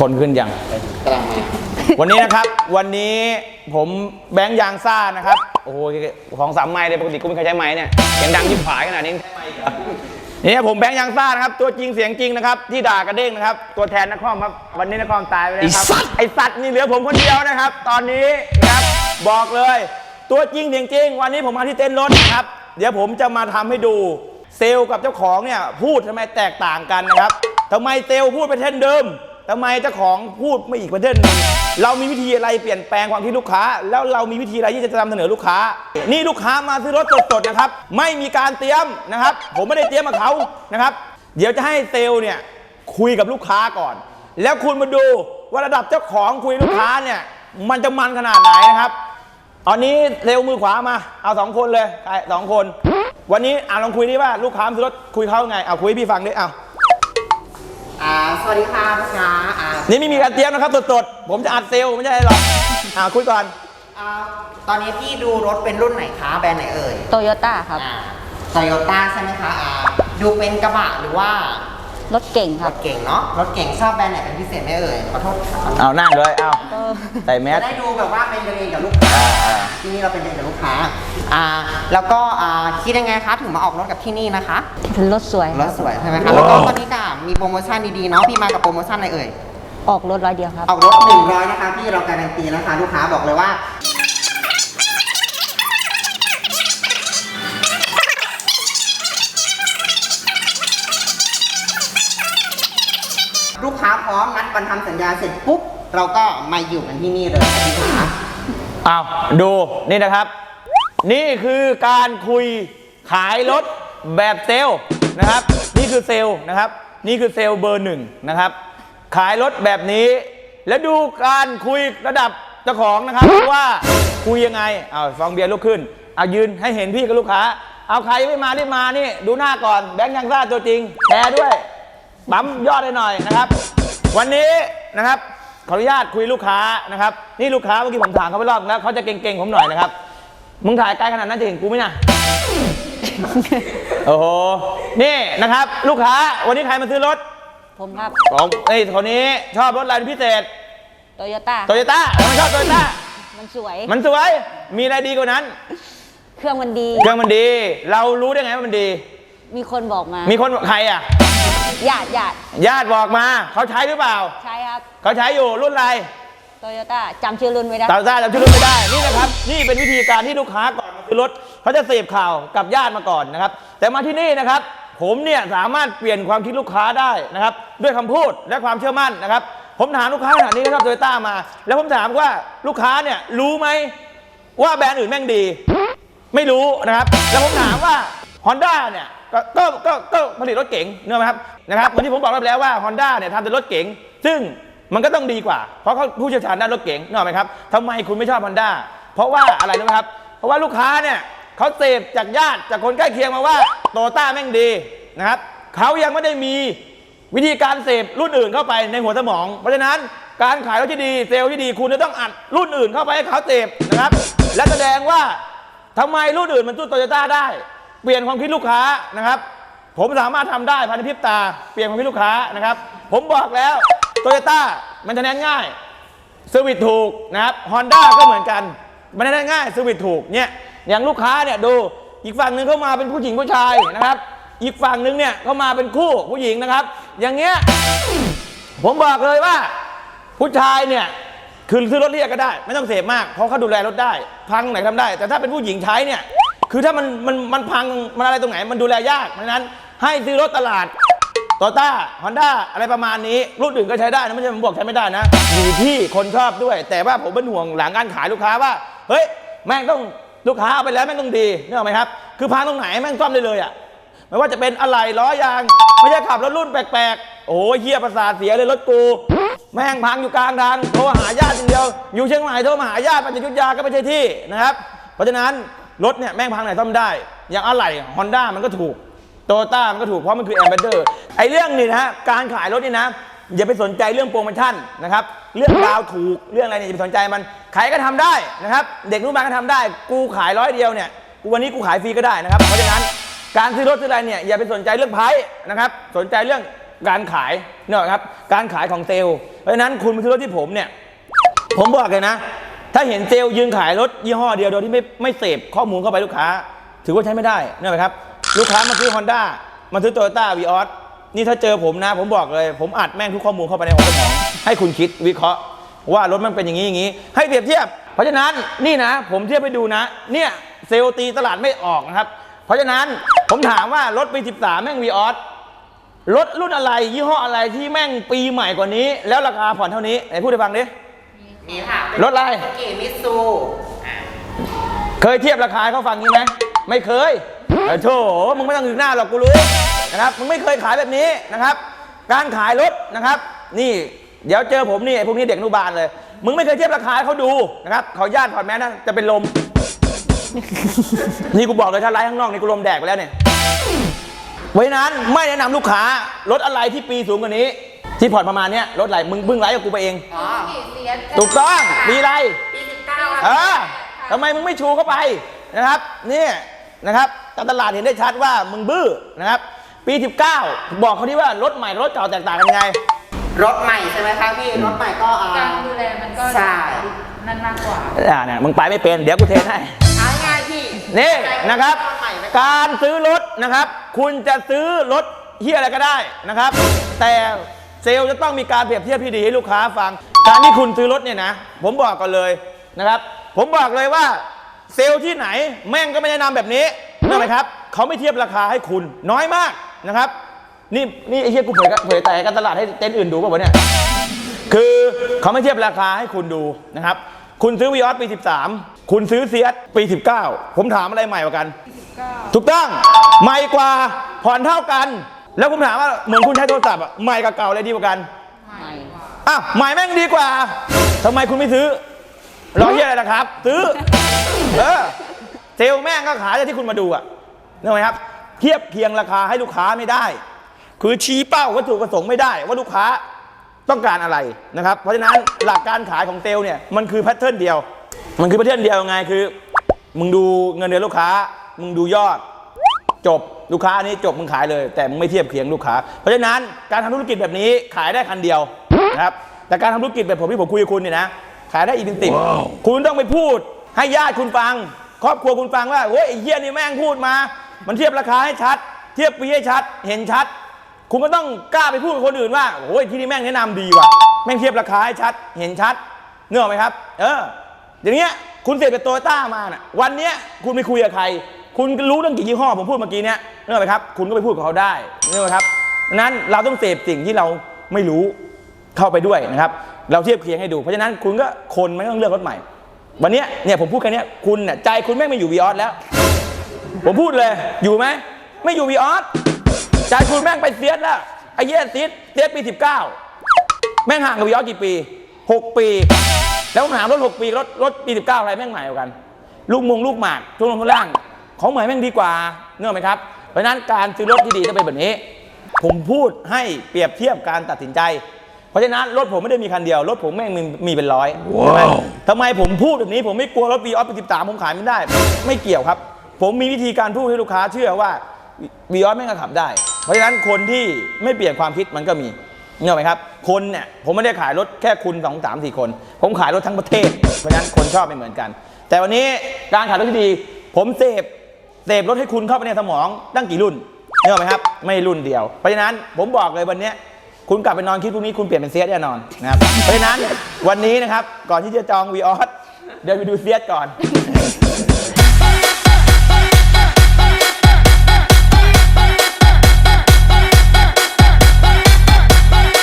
คนขึ้นยัง กำลังมาวันนี้นะครับ วันนี้ผมแบงค์ยางซ่านะครับ โอ้โหของสามไม้เลยปกติกูไม่เคยใช้ไม้เนี่ยเสียงดังยิ่งผายขนาดนี้ใช้ไม้อีกเหรอนี่ผมแบงค์ยางซ่านะครับ ตัวจริงเสียงจริงนะครับ ที่ด่ากระเด้งนะครับ ตัวแทนนักคอมครับ วันนี้นักคอมตายไปแล้วครับไอสัตว์นี่เหลือผมคนเดียวนะครับ ตอนนี้นะครับบอกเลย ตัวจริงเสียงจริง วันนี้ผมมาที่เต็นท์รถนะครับ เดี๋ยวผมจะมาทำให้ดู เซลล์กับเจ้าของเนี่ยพูดทำไมแตกต่างกันนะครับทำไมเซลล์พูดเป็นเช่นเดิม ทำไมเจ้าของพูดไม่อีกประเด็นหนึงเรามีวิธีอะไรเปลี่ยนแปลงความคิดลูกค้า แล้วเรามีวิธีอะไรที่จะนำเสนอลูกค้า นี่ลูกค้ามาซื้อรถสดๆนะครับ ไม่มีการเตรียมนะครับ ผมไม่ได้เตรียมกับเขานะครับ เดี๋ยวจะให้เซลล์เนี่ยคุยกับลูกค้าก่อน แล้วคุณมาดูว่าระดับเจ้าของคุยลูกค้าเนี่ยมันจะมันขนาดไหนนะครับ ตอนนี้เร็วมือขวามา เอาสองคนเลยใครสองคน วันนี้อ่าลองคุยดิว่าลูกค้ามาซื้อรถคุยเขาไงเอาคุยให้พี่ฟังดิเอา อ่าสวัสดีค่ะลูกค้าอ่านี่ไม่มีการเตรียมนะครับสดๆผมจะอัดเซลล์ไม่ใช่อะไรหรอกอ่าคุยก่อนอ่าตอนนี้พี่ดูรถเป็นรุ่นไหนคะแบรนด์ไหนเอ่ยโตโยต้าครับ อ่าโตโยต้าใช่ไหมคะอ่าดูเป็นกระบะหรือว่ารถเก่งครรับถเก่งเนาะรถเก่งชอบแบรนด์ไหนเป็นพิเศษไหมเอ่ยขอโทษค่ะเอานั่งเลยเอาก็ใส่แมส จะได้ดูแบบว่าเป็นกันเองกับลูกค้าอ่าอ่า ที่นี่เราเป็นกันเองกับลูกค้าอ่าแล้วก็อ่าคิดยังไงคะถึงมาออกรถกับที่นี่นะคะ รถสวยรถสวยใช่ไหมคะแล้วก็ตอนนี้ก็ มีโปรโมชั่นดีๆเนาะพี่มากับโปรโมชั่นอะไรเอ่ย ออกรถร้อยเดียวครับ ออกรถหนึ่งร้อยนะคะพี่เราการันตีนะคะลูกค้าบอกเลยว่า ลูกค้าพร้อมนัดวันทำสัญญาเสร็จปุ๊บเราก็มาอยู่กันที่นี่เลยค่ะพี่ลูกค้าเอาดูนี่นะครับ นี่คือการคุยขายรถแบบเซลล์นะครับ นี่คือเซลล์นะครับ นี่คือเซลล์เบอร์หนึ่งนะครับ ขายรถแบบนี้ แล้วดูการคุยระดับเจ้าของนะครับว่าคุยยังไงเอาฟองเบียร์ลุกขึ้นเอายืนให้เห็นพี่กับลูกค้า เอาใครไม่มาที่มานี่ ดูหน้าก่อนแบงค์ยังซ่าตัวจริงแชร์ด้วยบั๊มยอดให้หน่อยนะครับ วันนี้นะครับขออนุญาตคุยลูกค้านะครับ นี่ลูกค้าเมื่อกี้ผมถามเขาไปรอบแล้วเขาจะเก่งๆผมหน่อยนะครับมึงถ่ายไกลขนาดนั้นจะเห็นกูไหมนะโอ้โห นี่นะครับ ลูกค้าวันนี้ใครมาซื้อรถผมครับของเอ้ยคนนี้ชอบรถอะไรเป็นพิเศษโตโยต้าโตโยต้ามันชอบโตโยต้ามันสวย มันสวยมีอะไรดีกว่านั้น เครื่องมันดี เครื่องมันดี เรารู้ได้ไงว่ามันดี มีคนบอกมา มีคนใครอะญาติญาติญาติบอกมา เขาใช้หรือเปล่า ใช่ครับ เขาใช้อยู่รุ่นอะไรโตโยต้าจำชื่อรุ่นไม่ได้ตาซ่าจำชื่อรุ่นไม่ได้ นี่นะครับ นี่เป็นวิธีการที่ลูกค้าก่อนมาซื้อรถเขาจะเสพข่าวกับญาติมาก่อนนะครับ แต่มาที่นี่นะครับ ผมเนี่ยสามารถเปลี่ยนความคิดลูกค้าได้นะครับด้วยคำพูดและความเชื่อมั่นนะครับ ผมถามลูกค้าขนาดนี้นะครับโตโยต้ามา แล้วผมถามว่าลูกค้าเนี่ยรู้ไหมว่าแบรนด์อื่นแม่งดี ไม่รู้นะครับ แล้วผมถามว่า Honda เนี่ยก็ก็ก็ก็ผลิตรถเก๋งเนอะไหมครับนะครับวันที่ผมบอกไปแล้วว่า Honda เนี่ยทำแต่รถเก๋งซึ่งมันก็ต้องดีกว่า เพราะเขาผู้เชี่ยวชาญด้านรถเก๋งเนอะไหมครับทำไมคุณไม่ชอบ Honda เพราะว่าอะไรรู้ไหมครับ เพราะว่าลูกค้าเนี่ย เขาเสพจากญาติจากคนใกล้เคียงมาว่าโตต้าแม่งดีนะครับเขายังไม่ได้มีวิธีการเสพรุ่นอื่นเข้าไปในหัวสมอง เพราะฉะนั้นการขายรถที่ดีเซลล์ที่ดีคุณจะต้องอัดรุ่นอื่นเข้าไปให้เขาเสพนะครับ และแสดงว่าทำไมรุ่นอื่นมันสู้โตโยต้าได้ เปลี่ยนความคิดลูกค้านะครับ ผมสามารถทำได้ภายในพริบตา เปลี่ยนความคิดลูกค้านะครับ ผมบอกแล้วโตโยต้ามันจะแนนง่ายเซอร์วิสถูกนะครับฮอนด้าก็เหมือนกัน มันแนนง่ายเซอร์วิสถูกเนี่ย อย่างลูกค้าเนี่ยดูอีกฝั่งหนึ่งเข้ามาเป็นผู้หญิงผู้ชายนะครับ อีกฝั่งหนึ่งเนี่ยเข้ามาเป็นคู่ผู้หญิงนะครับ อย่างเงี้ยผมบอกเลยว่า ผู้ชายเนี่ยคือซื้อรถเรียกก็ได้ ไม่ต้องเสพมากเพราะเขาดูแลรถได้ พังไหนทำได้ แต่ถ้าเป็นผู้หญิงใช้เนี่ยคือถ้ามันมันมันพังมันอะไรตรงไหน มันดูแลยากเพราะฉะนั้น ให้ซื้อรถตลาดโตต้าฮอนด้าอะไรประมาณนี้ รุ่นอื่นก็ใช้ได้นะไม่ใช่ผมบอกใช้ไม่ได้นะอยู่ที่คนชอบด้วย แต่ว่าผมเป็นห่วงหลังการขายลูกค้าว่า เฮ้ย แม่งต้อง ลูกค้าเอาไปแล้วแม่งต้องดีนึกออกไหมครับ คือพังตรงไหนแม่งซ่อมได้เลยอะไม่ว่าจะเป็นอะไหล่ล้อยางไม่ใช่ขับรถรุ่นแปลกๆ โอ้ยเฮียประสาทเสียเลยรถกู แม่งพังอยู่กลางทางโทรหาญาติอย่างเดียว อยู่เชียงใหม่โทรมาหาญาติปัญจยุทธยาก็ไม่ใช่ที่นะครับ เพราะฉะนั้นรถเนี่ยแม่งพังไหนซ่อมได้ อย่างอะไหล่ฮอนด้ามันก็ถูกโตต้ามันก็ถูกเพราะมันคือแอมเบเดอร์ไอ้เรื่องนี้นะฮะการขายรถนี่นะ อย่าไปสนใจเรื่องโปรโมชั่นนะครับ เรื่องดาวถูกเรื่องอะไรเนี่ยอย่าไปสนใจมันใครก็ทำได้นะครับ เด็กรุ่นใหม่ก็ทำได้ กูขายร้อยเดียวเนี่ยกูวันนี้กูขายฟรีก็ได้นะครับ เพราะฉะนั้นการซื้อรถซื้ออะไรเนี่ยอย่าไปสนใจเรื่องไพรส์นะครับ สนใจเรื่องการขายเนี่ยครับการขายของเซลล์เพราะฉะนั้นคุณมาซื้อรถที่ผมเนี่ยผมบอกเลยนะ ถ้าเห็นเซลล์ยืนขายรถยี่ห้อเดียวโดยที่ไม่ไม่เสพข้อมูลเข้าไปลูกค้า ถือว่าใช้ไม่ได้เนี่ยครับลูกค้ามาซื้อ Honda มาซื้อ Toyota v ีออส นี่ถ้าเจอผมนะ ผมบอกเลย ผมอัดแม่งทุกข้อมูลเข้าไปในหัวสมอง ให้คุณคิดวิเคราะห์ ว่ารถมันเป็นอย่างนี้อย่างนี้ ให้เปรียบเทียบ เพราะฉะนั้นนี่นะ ผมเทียบไปดูนะ เนี่ยเซลล์ตีตลาดไม่ออกนะครับ เพราะฉะนั้นผมถามว่ารถปี 13 แม่ง v ีออสรถรุ่นอะไร ยี่ห้ออะไรที่แม่งปีใหม่กว่านี้ แล้วราคาผ่อนเท่านี้ไหนพูดให้ฟังดินี่ค่ะรถอะไรเกีมิซูเคยเทียบราคาให้เขาฟังนี้ไหมไม่เคยเออโธ่มึงไม่ต้องถึงหน้าหรอกกูรู้ นะครับ มึงไม่เคยขายแบบนี้นะครับ การขายรถนะครับ นี่เดี๋ยวเจอผมนี่ไอ้พวกนี้เด็กอนุบาลเลย มึงไม่เคยเทียบราคาให้เขาดูนะครับขออนุญาตถอดแมสนะจะเป็นลม นี่กูบอกเลยถ้าไลฟ์ข้างนอกนี่กูลมแดกไปแล้วเนี่ยไว้นั้นไม่แนะนำลูกค้ารถอะไรที่ปีสูงกว่านี้ ที่ผ่อนประมาณเนี้ยรถอะไรมึงเพิ่งไลฟ์กับกูไปเองอ๋อถูกต้องปีอะไร ปีสิบเก้าเออทำไมมึงไม่ชูเข้าไปนะครับ นี่นะครับการตลาดเห็นได้ชัดว่ามึงบื้อนะครับ ปี 19 บอกเขาที่ว่ารถใหม่รถเก่าแตกต่างกันยังไง รถใหม่ใช่ไหมคะพี่ รถใหม่ก็อ่า การดูแลมันก็ใช่ นั่นมากกว่า อ่าเนี่ยมึงไปไม่เป็น เดี๋ยวกูเทรนให้ เอาง่ายๆพี่นี่นะครับถใหม่ไหมการซื้อรถนะครับ คุณจะซื้อรถเฮียอะไรก็ได้นะครับ แต่เซลล์จะต้องมีการเปรียบเทียบที่ดีให้ลูกค้าฟัง การที่คุณซื้อรถเนี่ยนะ ผมบอกก่อนเลยนะครับ ผมบอกเลยว่าเซลล์ที่ไหนแม่งก็ไม่แนะนำแบบนี้เนื่องไหมครับเขาไม่เทียบราคาให้คุณน้อยมาก นะครับ นี่นี่ไอ้เฮียกูเผยเผยแต่การตลาดให้เต็นท์อื่นดูป่าวะเนี่ย คือเขาไม่เทียบราคาให้คุณดูนะครับ คุณซื้อวีออสปี 13 คุณซื้อเซียสปี 19 ผมถามอะไรใหม่กว่ากัน ถูกต้องใหม่กว่าผ่อนเท่ากัน แล้วผมถามว่าเหมือนคุณใช้โทรศัพท์อะใหม่กับเก่าอะไรดีกว่ากันใหม่อ้าวใหม่แม่งดีกว่าทำไมคุณไม่ซื้อรอเฮียอะไรล่ะครับ ซื้อ เออเซลลแม่งก็ขายอย่างที่คุณมาดูอะนึกไหมครับ เทียบเคียงราคาให้ลูกค้าไม่ได้ คือชี้เป้าวัตถุประสงค์ไม่ได้ ว่าลูกค้าต้องการอะไรนะครับ เพราะฉะนั้นหลักการขายของเซลล์เนี่ยมันคือแพทเทิร์นเดียว มันคือแพทเทิร์นเดียวยังไงคือ มึงดูเงินเดือนลูกค้า มึงดูยอด จบลูกค้าอันนี้จบมึงขายเลย แต่มึงไม่เทียบเคียงลูกค้า เพราะฉะนั้นการทำธุรกิจแบบนี้ขายได้คันเดียวนะครับแต่การทำธุรกิจแบบผมที่ผมคุยกับคุณเนี่ยนะขายได้อีกเป็นสิบคุณต้องไปพูด ให้ญาติคุณฟัง ครอบครัวคุณฟังว่าเฮ้ยไอ้เหี้ยนี่แม่งพูดมา มันเทียบราคาให้ชัด เทียบปีให้ชัด เห็นชัด คุณก็ต้องกล้าไปพูดกับคนอื่นว่าโอ้ยที่นี่แม่งแนะนำดีว่ะ แม่งเทียบราคาให้ชัด เห็นชัดเนื้อไหมครับ เออ อย่างเงี้ย คุณเสพกับโตโยต้ามาน่ะ วันเนี้ยคุณไปคุยกับใคร คุณรู้เรื่องกี่ยี่ห้อผมพูดเมื่อกี้เนี้ยเนื้อไหมครับ คุณก็ไปพูดกับเขาได้เนื้อไหมครับนั้นเราต้องเสพสิ่งที่เราไม่รู้เข้าไปด้วยนะครับ เราเทียบเคียงให้ดู เพราะฉะนั้นคุณก็คนไม่ต้องเลือกรถใหม่ วันเนี้ยเนี่ยผมพูดแค่เนี้คุณน่ะใจคุณแม่งไม่อยู่วีออสแล้ว ผมพูดเลย อยู่ไหม ไม่อยู่วีออสใจคุณแม่งไปเซียสแล้วไอ้เหี้ยเซียสเซียสปี 19 แม่งห่างกับวีออสกี่ปี 6 ปี แล้วผมถามรถ 6 ปีรถรถปี 19 อะไรแม่งใหม่กว่ากัน ลูกมงลูกหมากช่วงลงข้างล่าง ของใหม่แม่งดีกว่าเนื่อไหมครับ เพราะฉะนั้นการซื้อรถที่ดีต้องเป็นแบบนี้ ผมพูดให้เปรียบเทียบการตัดสินใจเพราะฉะนั้นรถผมไม่ได้มีคันเดียว รถผมแม่งมีมีเป็นร้อยใช่ไหมทำไมผมพูดแบบนี้ผมไม่กลัวรถวีออสปี13ผมขายไม่ได้ ไม่เกี่ยวครับ ผมมีวิธีการพูดให้ลูกค้าเชื่อว่าวีออสแม่งก็ขับได้ เพราะฉะนั้นคนที่ไม่เปลี่ยนความคิดมันก็มีเนกอะไหมครับ คนเนี่ย ผมไม่ได้ขายรถแค่คุณสองสามสี่คน ผมขายรถทั้งประเทศ เพราะฉะนั้นคนชอบไม่เหมือนกัน แต่วันนี้การขายรถที่ดี ผมเสพเสพรถให้คุณเข้าไปในสมองตั้งกี่รุ่นเนกอะไหมครับ ไม่รุ่นเดียว เพราะฉะนั้นผมบอกเลยวันนี้คุณกลับไปนอนคิดพรุ่งนี้คุณเปลี่ยนเป็นเซียสแน่นอนนะครับ เพราะฉะนั้นวันนี้นะครับก่อนที่จะจองวีออสเดินไปดูเซียสก่อน